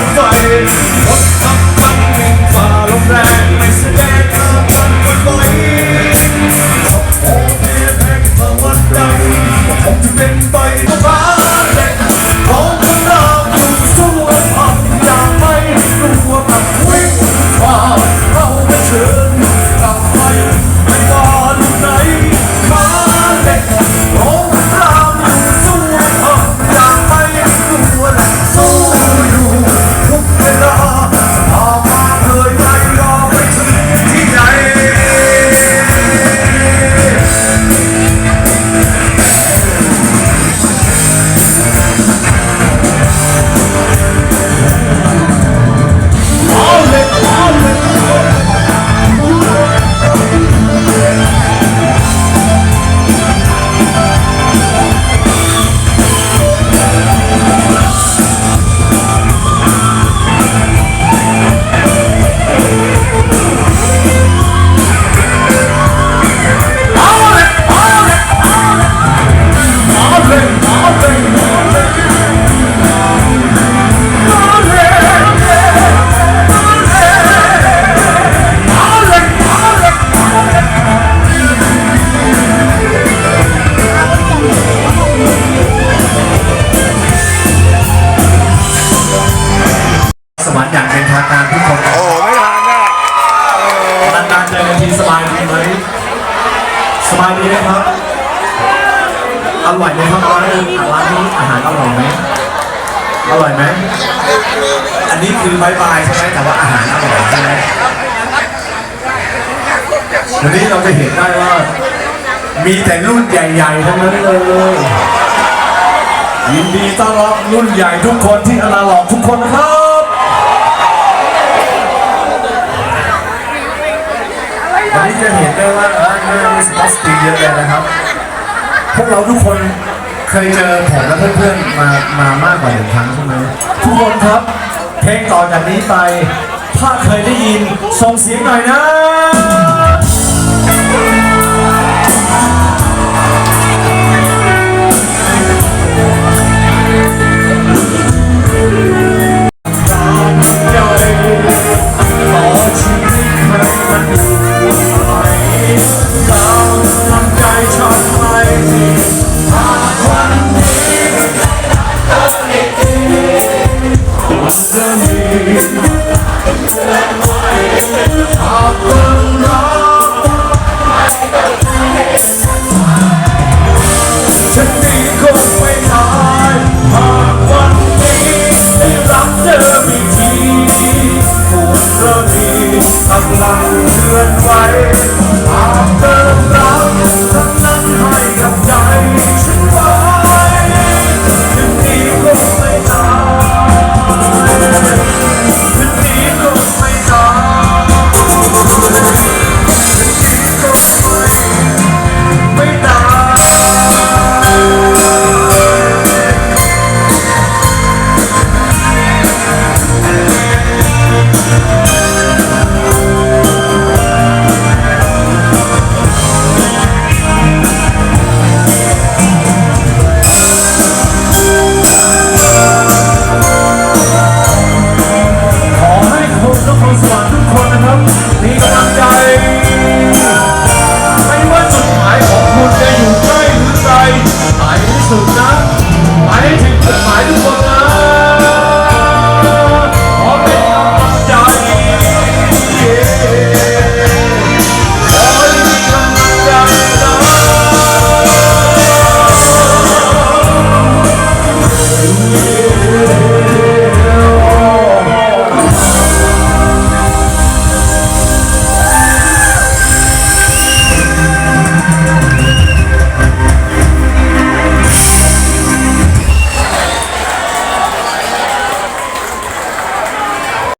ดไฟรถขับคันหนึ่งฝ่าลมแรงไม่แสดงอาการบ่อยๆโอเพียงแค่ภาวะใดก็คงจะเป็นไปก็ฟ้า อร่อยไหมครับร้านนี้ร้านนี้อาหารอร่อยไหมอร่อยไหมอันนี้คือบายบายใช่ไหมแต่ว่าอาหารอร่อยใช่ไหมวันนี้เราจะเห็นได้ว่า มีแต่รุ่นใหญ่ๆทั้งนั้นเลยยินดีต้อนรับรุ่นใหญ่ทุกคนที่อนาล็อกทุกคนนะครับวันนี้จะเห็นได้ว่าร้านหน้ามีสปอตสตีเยอะเลยนะครับ พวกเราทุกคนเคยเจอผมและเพื่อนๆมามามากกว่าหนึ่งครั้งใช่ไหมทุกคนครับ เพลงต่อจากนี้ไป ถ้าเคยได้ยินส่งเสียงหน่อยนะ